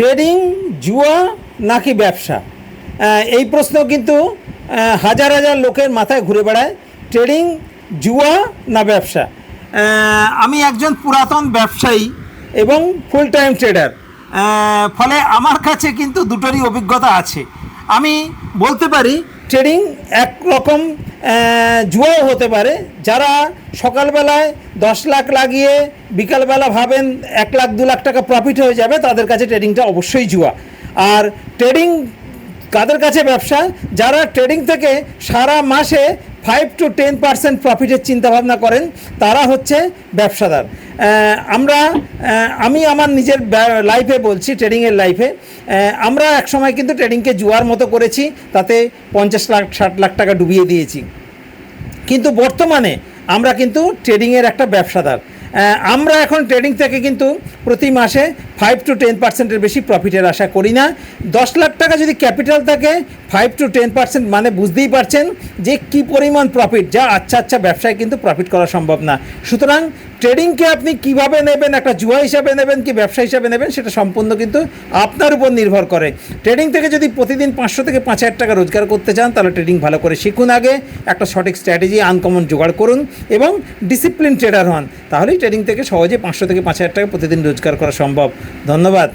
Trading, জুয়া নাকি ব্যবসা? এই প্রশ্ন কিন্তু হাজার হাজার লোকের মাথায় ঘুরে বেড়ায়, ট্রেডিং, জুয়া না ব্যবসা? আমি একজন পুরাতন ব্যবসায়ী এবং ফুল টাইম ট্রেডার ফলে আমার কাছে কিন্তু দুটোরই অভিজ্ঞতা আছে। আমি বলতে পারি, ট্রেডিং একরকম জুয়াও হতে পারে যারা সকালবেলায় দশ লাখ লাগিয়ে বিকালবেলা ভাবেন এক লাখ, দু লাখ টাকা প্রফিট হয়ে যাবে, তাদের কাছে ট্রেডিংটা অবশ্যই জুয়া। আর ট্রেডিং কাদের কাছে ব্যবসা? যারা ট্রেডিং থেকে সারা মাসে ফাইভ টু টেন পার্সেন্ট প্রফিটের চিন্তাভাবনা করেন, তারা হচ্ছে ব্যবসাদার। আমরা আমি আমার নিজের লাইফে বলছি ট্রেডিংয়ের লাইফে আমরা একসময় কিন্তু ট্রেডিংকে জুয়ার মতো করেছি, তাতে পঞ্চাশ লাখ, ষাট লাখ টাকা ডুবিয়ে দিয়েছি। কিন্তু বর্তমানে আমরা কিন্তু ট্রেডিংয়ের একটা ব্যবসাদার। আমরা এখন ট্রেডিং থেকে কিন্তু প্রতি মাসে ফাইভ টু টেন পার্সেন্টের বেশি প্রফিটের আশা করি না। দশ লাখ টাকা যদি ক্যাপিটাল থাকে ফাইভ টু টেন পার্সেন্ট মানে বুঝতেই পারছেন যে কি পরিমাণ প্রফিট যা আচ্ছা আচ্ছা ব্যবসায় কিন্তু প্রফিট করা সম্ভব না। সুতরাং ট্রেডিংকে আপনি কীভাবে নেবেন, একটা জুয়া হিসাবে নেবেন কি ব্যবসা হিসাবে নেবেন, সেটা সম্পূর্ণ কিন্তু আপনার উপর নির্ভর করে। ট্রেডিং থেকে যদি প্রতিদিন পাঁচশো থেকে পাঁচ হাজার টাকা রোজগার করতে চান, তাহলে ট্রেডিং ভালো করে শিখুন আগে, একটা সঠিক স্ট্র্যাটেজি আনকমন জোগাড় করুন এবং ডিসিপ্লিন ট্রেডার হন। তাহলেই ট্রেডিং থেকে সহজে পাঁচশো থেকে পাঁচ হাজার টাকা প্রতিদিন রোজগার করা সম্ভব। ধন্যবাদ।